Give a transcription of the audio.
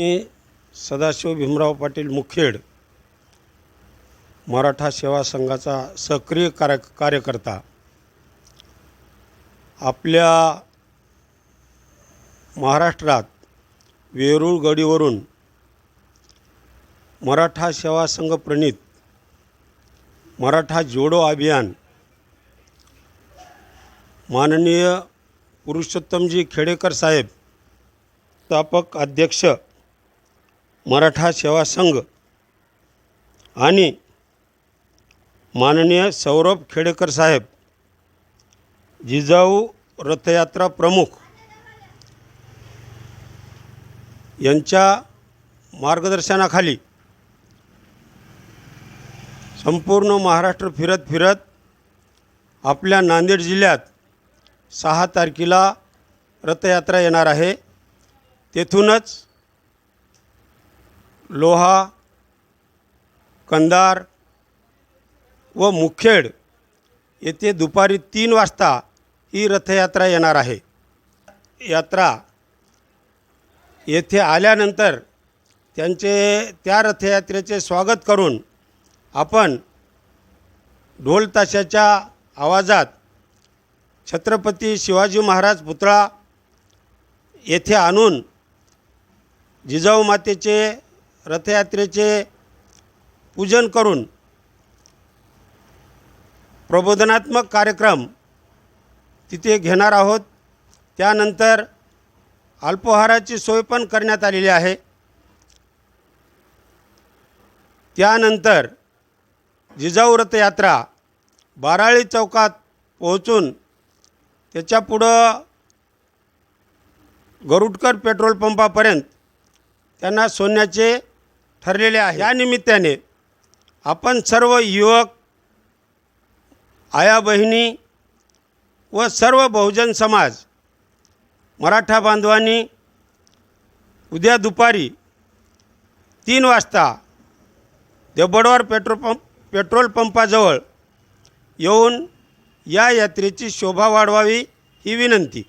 मी सदाशिव भीमराव पाटील मुखेड मराठा सेवा संघाचा सक्रिय कार्य कार्यकर्ता. आपल्या महाराष्ट्रात वेरूळ गडीवरून मराठा सेवा संघ प्रणित मराठा जोडो अभियान माननीय पुरुषोत्तमजी खेडेकर साहेब स्थापक अध्यक्ष मराठा सेवा संघ आणि माननीय सौरभ खेडेकर साहेब जिजाऊ रथयात्रा प्रमुख यांच्या मार्गदर्शनाखाली संपूर्ण महाराष्ट्र फिरत फिरत आपल्या नांदेड जिल्ह्यात सहा तारखेला रथयात्रा येणार आहे. तेथूनच लोहा कंदार व मुखेड येथे दुपारी तीन वाजता ही रथयात्रा येणार आहे. यात्रा येथे आल्यानंतर त्यांचे त्या रथयात्रेचे स्वागत करून आपण ढोल ताशाच्या आवाजात छत्रपती शिवाजी महाराज पुतळा येथे आणून जिजाऊ मातेचे रथयात्रेचे पूजन करून प्रबोधनात्मक कार्यक्रम तिथे घेणार आहोत. त्यानंतर अल्पोहाराची सोय पण करण्यात आलेली आहे. त्यानंतर जिजाऊ रथयात्रा बाराळी चौकात पोहोचून त्याच्यापुढं गरुडकर पेट्रोल पंपापर्यंत त्यांना सोन्याचे ठरलेले आहे. या निमित्ताने आपण सर्व युवक आया बहिणी व सर्व बहुजन समाज मराठा बांधवांनी उद्या दुपारी तीन वाजता देवबडवार पेट्रोल पंप पेट्रोल पंपाजवळ येऊन या यात्रेची शोभा वाढवावी ही विनंती.